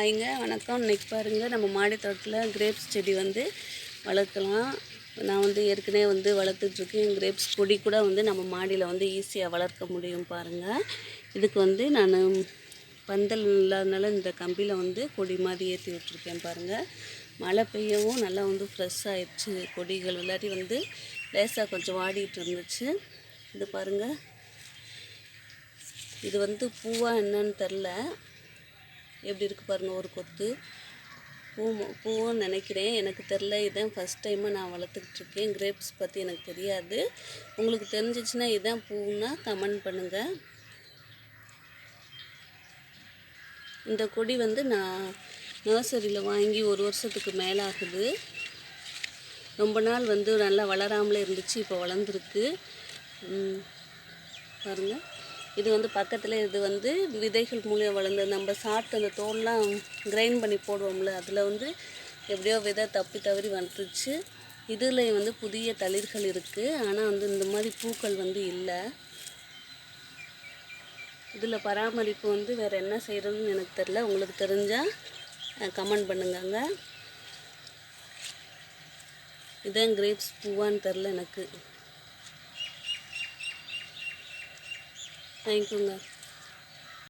ஹாய்ங்க வணக்கம். இன்றைக்கி பாருங்கள் நம்ம மாடி தோட்டத்தில் கிரேப்ஸ் செடி வந்து வளர்க்கலாம். நான் வந்து ஏற்கனவே வந்து வளர்த்துட்ருக்கேன் கிரேப்ஸ் கொடி கூட வந்து நம்ம மாடியில் வந்து ஈஸியாக வளர்க்க முடியும் பாருங்கள் இதுக்கு வந்து நான் பந்தல் இல்லாதனால இந்த கம்பியில் வந்து கொடி மாதிரி ஏற்றி விட்ருக்கேன் பாருங்கள் மழை பெய்யவும் நல்லா வந்து ஃப்ரெஷ் ஆயிடுச்சு. கொடிகள் விளையாடி வந்து லேசாக கொஞ்சம் வாடிட்டு இருந்துச்சு. இது பாருங்கள் இது வந்து பூவாக என்னன்னு தெரில எப்படி இருக்குது பாருங்கள் ஒரு கொத்து. பூ பூவும் நினைக்கிறேன். எனக்கு தெரில இதான் ஃபஸ்ட் டைமாக நான் வளர்த்துக்கிட்ருக்கேன் கிரேப்ஸ் பற்றி எனக்கு தெரியாது. உங்களுக்கு தெரிஞ்சிச்சுன்னா இதான் பூன்னா கமெண்ட் பண்ணுங்கள் இந்த கொடி வந்து நான் நர்சரியில் வாங்கி ஒரு வருஷத்துக்கு மேலே ஆகுது. ரொம்ப நாள் வந்து நல்லா வளராமலே இருந்துச்சு இப்போ வளர்ந்துருக்கு. பாருங்கள் இது வந்து பக்கத்தில் இது வந்து விதைகள் மூலியம் வளர்ந்து நம்ம சாப்பிட்டு அந்த தோல்லாம் கிரைண்ட் பண்ணி போடுவோம்ல அதில் வந்து எப்படியோ விதை தப்பி தவறி வந்துருச்சு. இதில் வந்து புதிய தளிர்கள் இருக்குது ஆனால் வந்து இந்த மாதிரி பூக்கள் வந்து இல்லை. இதில் பராமரிப்பு வந்து வேறு என்ன செய்கிறதுன்னு எனக்கு தெரில உங்களுக்கு தெரிஞ்சால் கமெண்ட் பண்ணுங்கங்க. இதான் கிரேப்ஸ் பூவான்னு தெரில எனக்கு. 太重了。